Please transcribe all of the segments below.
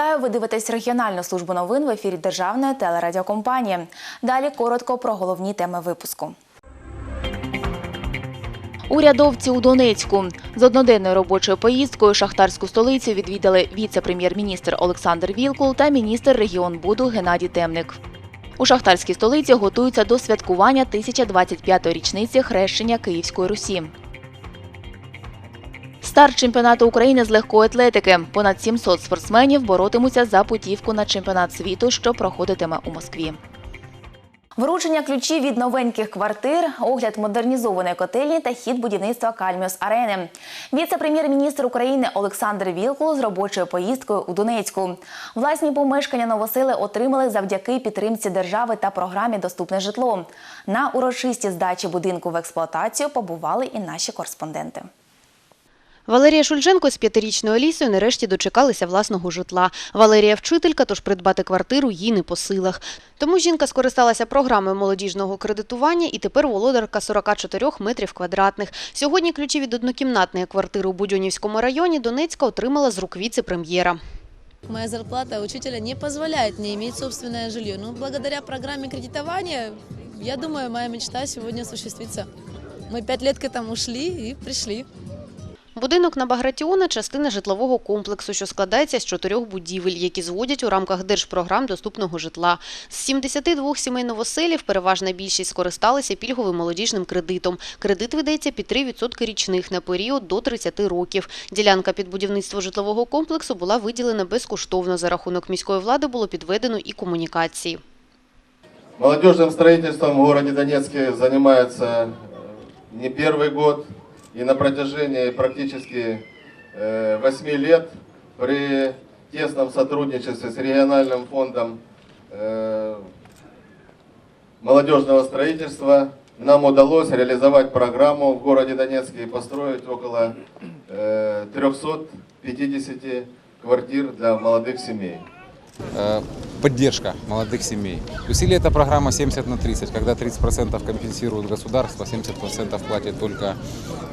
Вітаю! Ви дивитесь регіональну службу новин в ефірі Державної телерадіокомпанії. Далі коротко про головні теми випуску. Урядовці у Донецьку з одноденною робочою поїздкою шахтарську столицю відвідали віце-прем'єр-міністр Олександр Вілкул та міністр регіонбуду Геннадій Темник. У шахтарській столиці готуються до святкування 1025-ї річниці хрещення Київської Русі. Старт чемпіонату України з легкої атлетики. Понад 700 спортсменів боротимуться за путівку на чемпіонат світу, що проходитиме у Москві. Вручення ключів від новеньких квартир, огляд модернізованої котельні та хід будівництва Кальміус Арени. Віце-прем'єр-міністр України Олександр Вілкул з робочою поїздкою у Донецьку. Власні помешкання новосили отримали завдяки підтримці держави та програмі Доступне житло. На урочисті здачі будинку в експлуатацію побували і наші кореспонденти. Валерія Шульженко з п'ятирічною Алісою нарешті дочекалися власного житла. Валерія вчителька, тож придбати квартиру їй не по силах. Тому жінка скористалася програмою молодіжного кредитування і тепер володарка 44 метрів квадратних. Сьогодні ключі від однокімнатної квартири у Будьонівському районі Донецька отримала з рук віце-прем'єра. Моя зарплата учителя не позволяет мне иметь собственное жилье. Но благодаря программе кредитования, я думаю, моя мечта сегодня осуществится. Мы пять лет к этому шли и пришли. Будинок на Багратіона – частина житлового комплексу, що складається з чотирьох будівель, які зводять у рамках держпрограм доступного житла. З 72 сімей новоселів переважна більшість скористалися пільговим молодіжним кредитом. Кредит видається під 3% річних на період до 30 років. Ділянка під будівництво житлового комплексу була виділена безкоштовно. За рахунок міської влади було підведено і комунікації. Молодежным строительством в городе Донецке занимается э, не первый год И на протяжении практически 8 лет при тесном сотрудничестве с региональным фондом э, молодежного строительства нам удалось реализовать программу в городе Донецке и построить около э, 350 квартир для молодых семей. Э, поддержка молодых семей. Усилие эта программа 70 на 30, когда 30% компенсирует государство, 70% платит только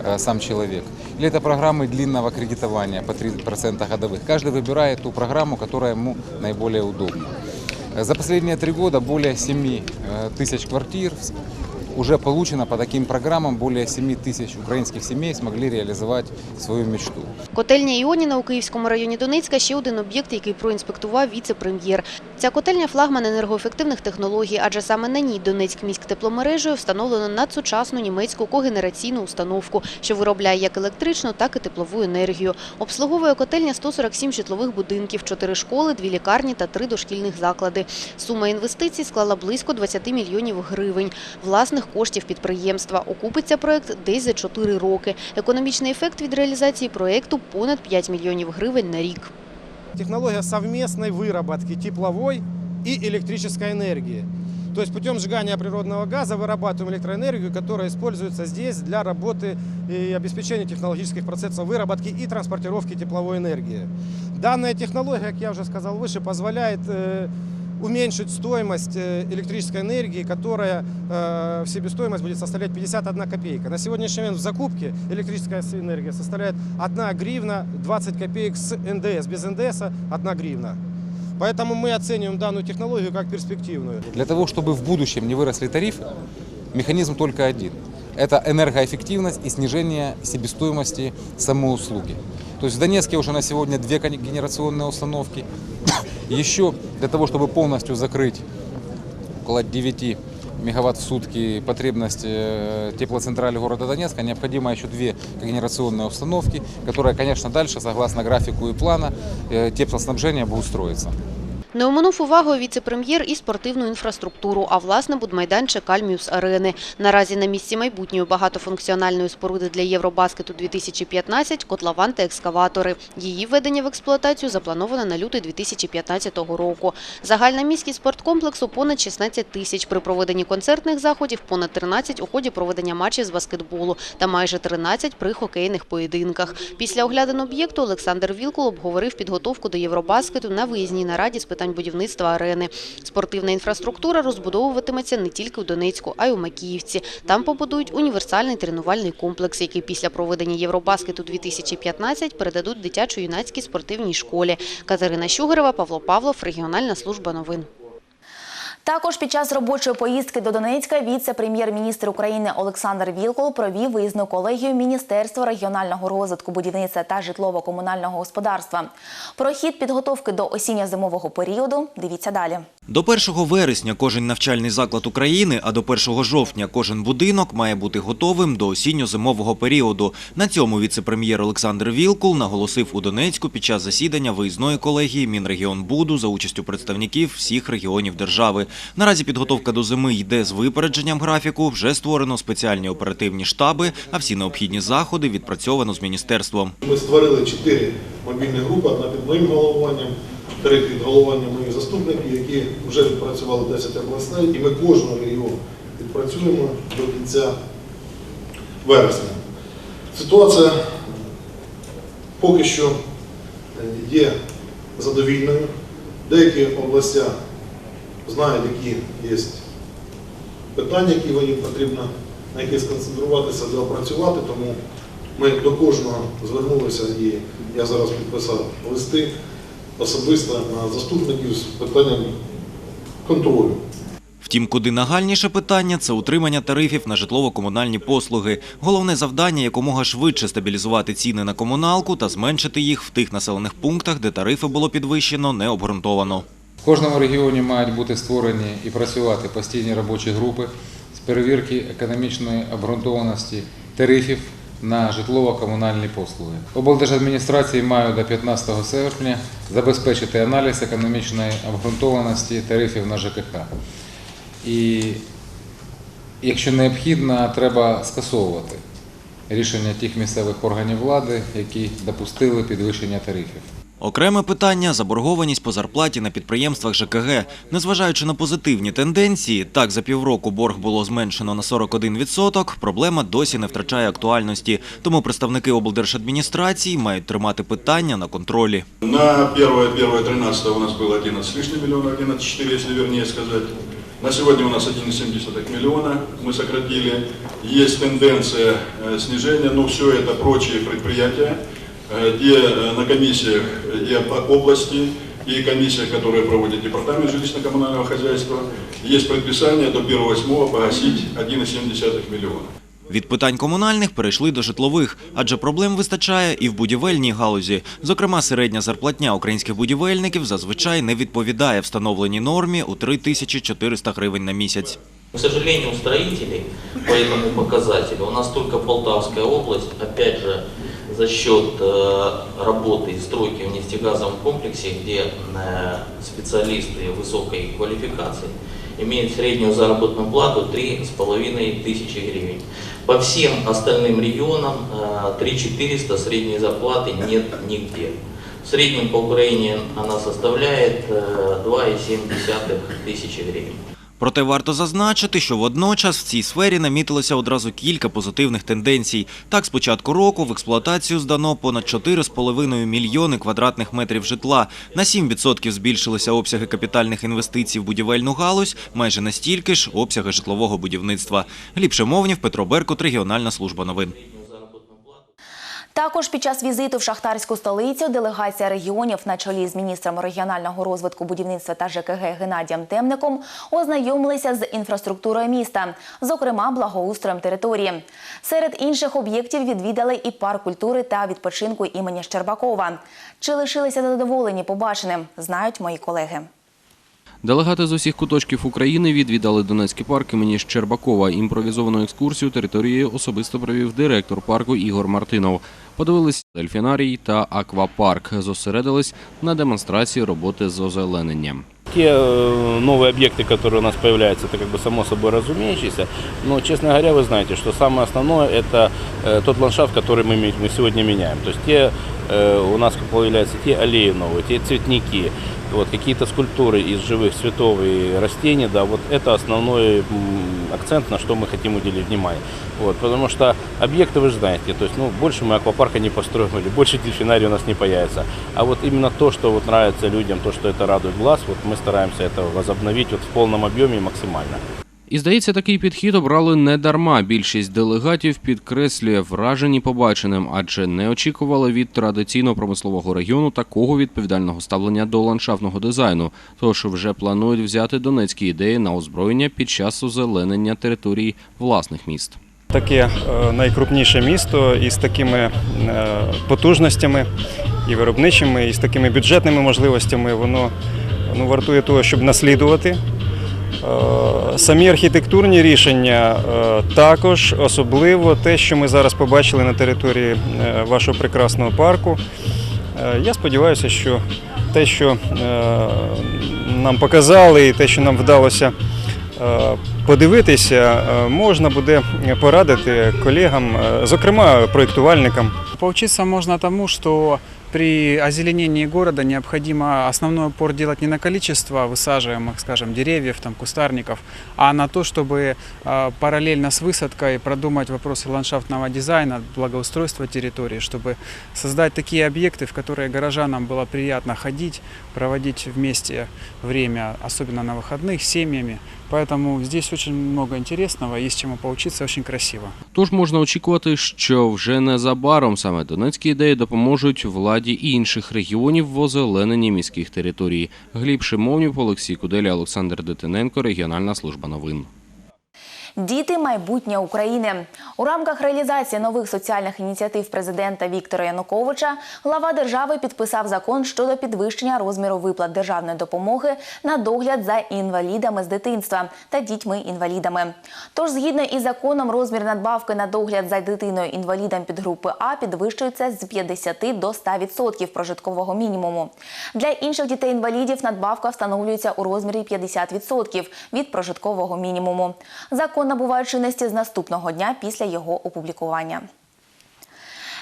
э, сам человек. Или это программы длинного кредитования по 3% годовых. Каждый выбирает ту программу, которая ему наиболее удобна. Э, За последние три года более 7 э, тысяч квартир уже получено по таким программам. Более 7 тысяч украинских семей смогли реализовать свою мечту. Котельня Іоніна у Київському районі Донецька – ще один об'єкт, який проінспектував віце-прем'єр. Ця котельня – флагман енергоефективних технологій, адже саме на ній Донецьк міськтепломережею встановлено надсучасну німецьку когенераційну установку, що виробляє як електричну, так і теплову енергію. Обслуговує котельня 147 житлових будинків, 4 школи, 2 лікарні та 3 дошкільних заклади. Сума інвестицій склала близько 20 мільйонів гривень. Власних коштів підприємства. Окупиться проект десь за 4 роки. Економічний ефект від реалізації проекту – понад 5 мільйонів гривень на рік. технология совместной выработки тепловой и электрической энергии. То есть путем сжигания природного газа вырабатываем электроэнергию, которая используется здесь для работы и обеспечения технологических процессов выработки и транспортировки тепловой энергии. Данная технология, как я уже сказал выше, позволяет э, уменьшить стоимость э, электрической энергии, которая э, в себестоимость будет составлять 51 копейка. На сегодняшний момент в закупке электрическая энергия составляет 1 гривна 20 копеек с НДС. Без НДС 1 гривна. Поэтому мы оцениваем данную технологию как перспективную. Для того, чтобы в будущем не выросли тарифы, механизм только один. Это энергоэффективность и снижение себестоимости самой услуги. То есть в Донецке уже на сегодня две кон- генерационные установки. Еще для того, чтобы полностью закрыть около 9 мегаватт в сутки потребность э, теплоцентрали города Донецка, необходимо еще две генерационные установки, которые, конечно, дальше, согласно графику и плана, э, теплоснабжение будет строиться. Не оминув увагою віце-прем'єр і спортивну інфраструктуру, а власне будмайданчик Кальміус Арени. Наразі на місці майбутньої багатофункціональної споруди для Євробаскету 2015 котлован та екскаватори. Її введення в експлуатацію заплановано на лютий 2015 року. Загальна міськість спорткомплексу понад 16 тисяч. При проведенні концертних заходів понад 13 у ході проведення матчів з баскетболу та майже 13 при хокейних поєдинках. Після оглядин об'єкту Олександр Вілкул обговорив підготовку до Євробаскету на виїзній нараді з питань будівництва арени. Спортивна інфраструктура розбудовуватиметься не тільки у Донецьку, а й у Макіївці. Там побудують універсальний тренувальний комплекс, який після проведення Євробаскету 2015 передадуть дитячо-юнацькій спортивній школі. Катерина Щугарева, Павло Павлов, регіональна служба новин. Також під час робочої поїздки до Донецька віце-прем'єр-міністр України Олександр Вілкул провів виїзну колегію Міністерства регіонального розвитку будівництва та житлово-комунального господарства. Про хід підготовки до осінньо-зимового періоду дивіться далі. До 1 вересня кожен навчальний заклад України, а до 1 жовтня кожен будинок має бути готовим до осінньо-зимового періоду. На цьому віце-прем'єр Олександр Вілкул наголосив у Донецьку під час засідання виїзної колегії Мінрегіонбуду за участю представників всіх регіонів держави. Наразі підготовка до зими йде з випередженням графіку. Вже створено спеціальні оперативні штаби, а всі необхідні заходи відпрацьовано з міністерством. Ми створили чотири мобільні групи, одна під моїм головуванням, три під головуванням моїх заступників, які вже відпрацювали 10 областей, і ми кожного регіону відпрацюємо до кінця вересня. Ситуація поки що е, є задовільною. Деякі області знають, які є питання, які їм потрібно на які сконцентруватися, доопрацювати, тому ми до кожного звернулися і я зараз підписав листи особисто на заступників з питанням контролю. Втім, куди нагальніше питання це утримання тарифів на житлово-комунальні послуги. Головне завдання якомога швидше стабілізувати ціни на комуналку та зменшити їх в тих населених пунктах, де тарифи було підвищено необґрунтовано. Кожному регіоні мають бути створені і працювати постійні робочі групи з перевірки економічної обґрунтованості тарифів на житлово-комунальні послуги. Облдержадміністрації мають до 15 серпня забезпечити аналіз економічної обґрунтованості тарифів на ЖКХ. І якщо необхідно, треба скасовувати рішення тих місцевих органів влади, які допустили підвищення тарифів. Окреме питання – заборгованість по зарплаті на підприємствах ЖКГ. Незважаючи на позитивні тенденції, так за півроку борг було зменшено на 41%, проблема досі не втрачає актуальності. Тому представники облдержадміністрації мають тримати питання на контролі. На 1-1-13 у нас было 11 с лишним миллионов, 11,4, если вернее сказать. На сегодня у нас 1,7 миллиона мы сократили. Есть тенденция э, снижения, но все это прочие предприятия, э, где э, на комиссиях и об- области, и комиссиях, которые проводит Департамент жилищно-коммунального хозяйства, есть предписание до 1.8 погасить 1,7 миллиона. Від питань комунальних перейшли до житлових, адже проблем вистачає і в будівельній галузі. Зокрема, середня зарплатня українських будівельників зазвичай не відповідає встановленій нормі у 3400 гривень на місяць. К сожалению, у строителей по этому показателю у нас только Полтавская область, опять же, за счет э, работы и стройки в нефтегазовом комплексе, где э, специалисты высокой квалификации имеют среднюю заработную плату 3,5 тысячи гривен. По всем остальным регионам э, 3 400 средней зарплаты нет нигде. В среднем по Украине она составляет э, 2,7 тысячи гривен. Проте варто зазначити, що водночас в цій сфері намітилося одразу кілька позитивних тенденцій. Так, з початку року в експлуатацію здано понад 4,5 мільйони квадратних метрів житла. На 7% збільшилися обсяги капітальних інвестицій в будівельну галузь, майже настільки ж обсяги житлового будівництва. Гліб Шемовнів, Петро Беркут, Регіональна служба новин. Також під час візиту в шахтарську столицю делегація регіонів на чолі з міністром регіонального розвитку будівництва та ЖКГ Геннадієм Темником ознайомилися з інфраструктурою міста, зокрема благоустроєм території. Серед інших об'єктів відвідали і парк культури та відпочинку імені Щербакова. Чи лишилися задоволені побаченим, знають мої колеги. Делегати з усіх куточків України відвідали Донецький парк імені Щербакова. Імпровізовану екскурсію територією особисто провів директор парку Ігор Мартинов. Подивились дельфінарій та аквапарк. Зосередились на демонстрації роботи з озелененням. Те э, новые объекты, которые у нас появляются, это как бы само собой разумеющееся. Но, честно говоря, вы знаете, что самое основное – это э, тот ландшафт, который мы, ми- мы сегодня меняем. То есть те э, у нас появляются те аллеи новые, те цветники, вот, какие-то скульптуры из живых цветов и растений, да, вот это основной м, акцент, на что мы хотим уделить внимание. Вот, потому что объекты, вы же знаете, то есть, ну, больше мы аквапарка не построим, или больше дельфинарий у нас не появится. А вот именно то, что вот нравится людям, то, что это радует глаз, вот мы стараемся это возобновить вот в полном объеме и максимально. І здається, такий підхід обрали не дарма. Більшість делегатів підкреслює вражені побаченим, адже не очікували від традиційно промислового регіону такого відповідального ставлення до ландшафтного дизайну. Тож вже планують взяти донецькі ідеї на озброєння під час озеленення територій власних міст. Таке е, найкрупніше місто із такими е, потужностями і виробничими, і з такими бюджетними можливостями, воно ну, вартує того, щоб наслідувати. Е, Самі архітектурні рішення е, також, особливо те, що ми зараз побачили на території е, вашого прекрасного парку. Я сподіваюся, що те, що нам показали, і те, що нам вдалося подивитися, можна буде порадити колегам, зокрема проєктувальникам. Поучиться можно тому, что при озеленении города необходимо основной упор делать не на количество высаживаемых, скажем, деревьев, там, кустарников, а на то, чтобы э, параллельно с высадкой продумать вопросы ландшафтного дизайна, благоустройства территории, чтобы создать такие объекты, в которые горожанам было приятно ходить, проводить вместе время, особенно на выходных, с семьями. Поэтому здесь очень много интересного, есть чему поучиться, очень красиво. Тож можна очікувати, що вже незабаром саме донецькі ідеї допоможуть владі інших регіонів в озелененні міських територій. Гліб Шимовнів, Олексій Куделя, Олександр Дитиненко, Регіональна служба новин. Діти майбутнє України у рамках реалізації нових соціальних ініціатив президента Віктора Януковича глава держави підписав закон щодо підвищення розміру виплат державної допомоги на догляд за інвалідами з дитинства та дітьми-інвалідами. Тож, згідно із законом, розмір надбавки на догляд за дитиною інвалідом підгрупи А підвищується з 50 до 100% прожиткового мінімуму. Для інших дітей-інвалідів надбавка встановлюється у розмірі 50% від прожиткового мінімуму. Закон набуває чинності з наступного дня після його опублікування.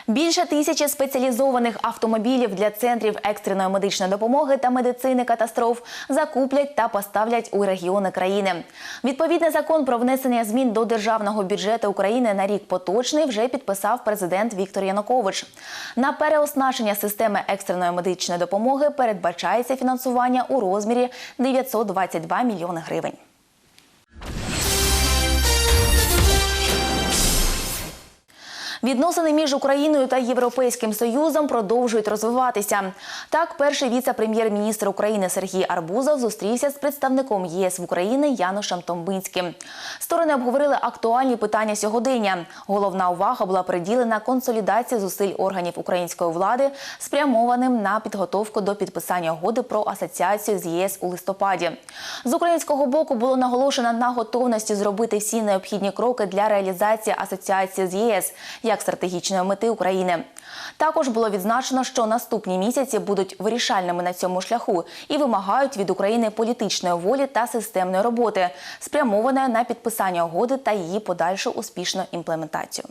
Більше тисячі спеціалізованих автомобілів для центрів екстреної медичної допомоги та медицини катастроф закуплять та поставлять у регіони країни. Відповідний закон про внесення змін до державного бюджету України на рік поточний вже підписав президент Віктор Янукович. На переоснащення системи екстреної медичної допомоги передбачається фінансування у розмірі 922 мільйони гривень. Відносини між Україною та Європейським Союзом продовжують розвиватися. Так, перший віце-прем'єр-міністр України Сергій Арбузов зустрівся з представником ЄС в Україні Янушем Томбинським. Сторони обговорили актуальні питання сьогодення. Головна увага була приділена консолідації зусиль органів української влади, спрямованим на підготовку до підписання угоди про асоціацію з ЄС у листопаді. З українського боку було наголошено на готовності зробити всі необхідні кроки для реалізації асоціації з ЄС як стратегічної мети України. Також було відзначено, що наступні місяці будуть вирішальними на цьому шляху і вимагають від України політичної волі та системної роботи, спрямованої на підписання угоди та її подальшу успішну імплементацію.